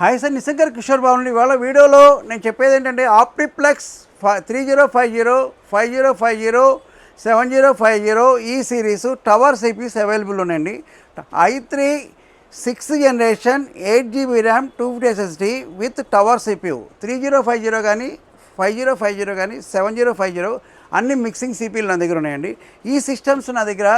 Hi sir నిశంకర్ కిషోర్ బాబు ఇవాళ వీడియోలో నేను చెప్పేది ఏంటంటే Optiplex three zero five zero five zero five zero seven zero five zero ఈ సిరీస్ టవర్ సిపీస్ అవైలబుల్ ఉన్నాయండి. I three sixth generation eight GB RAM two fifty SSD with tower CPU. Three zero five zero కానీ five zero five zero కానీ seven zero five zero అన్ని mixing సిపిలు నా దగ్గర ఉన్నాయండి. ఈ సిస్టమ్స్ నా దగ్గర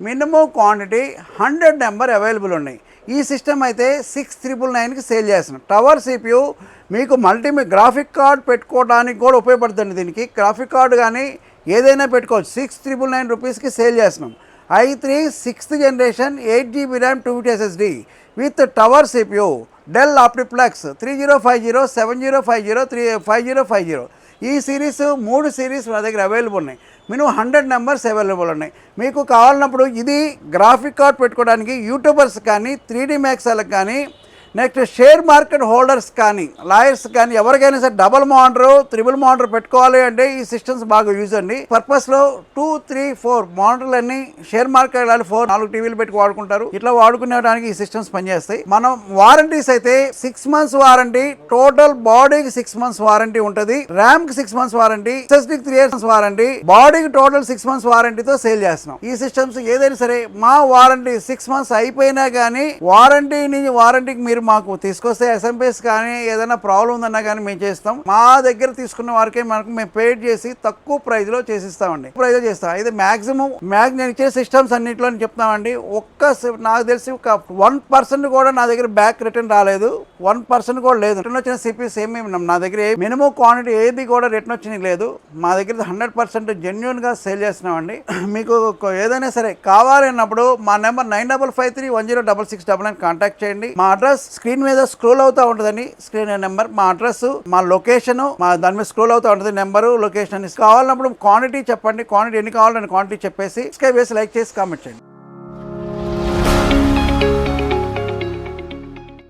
minimum quantity hundred number available ఉన్నాయి. ఈ సిస్టమ్ అయితే సిక్స్ త్రిపుల్ నైన్కి సేల్ చేస్తున్నాం. టవర్ సిపియు మీకు మల్టీమీ గ్రాఫిక్ కార్డ్ పెట్టుకోవడానికి కూడా ఉపయోగపడుతుంది దీనికి. గ్రాఫిక్ కార్డు కానీ ఏదైనా పెట్టుకోవచ్చు. సిక్స్ త్రిపుల్ నైన్ రూపీస్కి సేల్ చేస్తున్నాం. I three sixth generation eight GB RAM two fifty SSD with tower CPU Dell Optiplex three zero five zero seven zero five zero three five zero five zero. ఈ series మూడు series నా దగ్గర available ఉన్నాయి. Minimum hundred numbers available ఉన్నాయి. మీకు కావాలన్నప్పుడు ఇది graphic card పెట్టుకోవడానికి యూట్యూబర్స్ కానీ త్రీ డీ మ్యాక్స్లకు కానీ నెక్స్ట్ షేర్ మార్కెట్ హోల్డర్స్ కానీ లాయర్స్ కానీ ఎవరికైనా సరే డబల్ మోనిటర్ త్రిబుల్ మోనిటర్ పెట్టుకోవాలి అంటే ఈ సిస్టమ్స్ బాగా యూజ్ అండి. పర్పస్లో టూ త్రీ ఫోర్ మోనిటర్లు అన్ని షేర్ మార్కెట్ వాళ్ళు ఫోర్ నాలుగు టీవీలు పెట్టి వాడుకుంటారు. ఇట్లా వాడుకునేటానికి ఈ సిస్టమ్స్ పనిచేస్తాయి. మనం వారంటీస్ అయితే సిక్స్ మంత్స్ వారంటీ టోటల్ బాడీకి సిక్స్ మంత్స్ వారంటీ ఉంటుంది. ర్యామ్కి సిక్స్ మంత్స్ వారంటీ ఎస్ఎస్డీకి త్రీ ఇయర్స్ వారంటీ బాడీకి టోటల్ సిక్స్ మంత్స్ వారంటీతో సేల్ చేస్తున్నాం. ఈ సిస్టమ్స్ ఏదైనా సరే మా వారంటీ సిక్స్ మంత్స్ అయిపోయినా కానీ వారంటీ నుంచి వారంటీకి మీరు మాకు తీసుకొస్తే ఎస్ఎంపీఎస్ కానీ ఏదైనా ప్రాబ్లం ఉందన్నా కానీ మేము చేస్తాం. మా దగ్గర తీసుకున్న వారికే మనకు మేము పేడ్ చేసి తక్కువ ప్రైజ్లో చేసిస్తామండి. ప్రైస్లో చేస్తాం. అయితే మాక్సిమం మ్యాగ్ నేను ఇచ్చే సిస్టమ్స్ అన్నింటిలో చెప్తామండి. ఒక్క నాకు తెలిసి ఒక వన్ పర్సెంట్ కూడా నా దగ్గర బ్యాక్ రిటర్న్ రాలేదు. వన్ పర్సెంట్ కూడా లేదు. రిటర్న్ వచ్చిన సిపిస్ ఏమి నా దగ్గర మినిమం క్వాంటిటీ ఏది కూడా రిటర్న్ వచ్చింది లేదు. మా దగ్గర హండ్రెడ్ పర్సెంట్ జెన్యున్గా సేల్ చేస్తున్నామండి. మీకు ఏదైనా సరే కావాలన్నప్పుడు మా number nine double five three one zero double six double nine contact చేయండి. మా అడ్రస్ స్క్రీన్ మీద స్క్రోల్ అవుతూ ఉంటుందండి. స్క్రీన్ నెంబర్ మా అడ్రస్ మా లొకేషన్ మా దాని మీద స్క్రోల్ అవుతూ ఉంటుంది నెంబరు లొకేషన్ కావాలన్నప్పుడు క్వాంటిటీ చెప్పండి. క్వాంటిటీ ఎన్ని కావాలని క్వాంటిటీ చెప్పేసి స్కై వేసి లైక్ చేసి కామెంట్ చేయండి.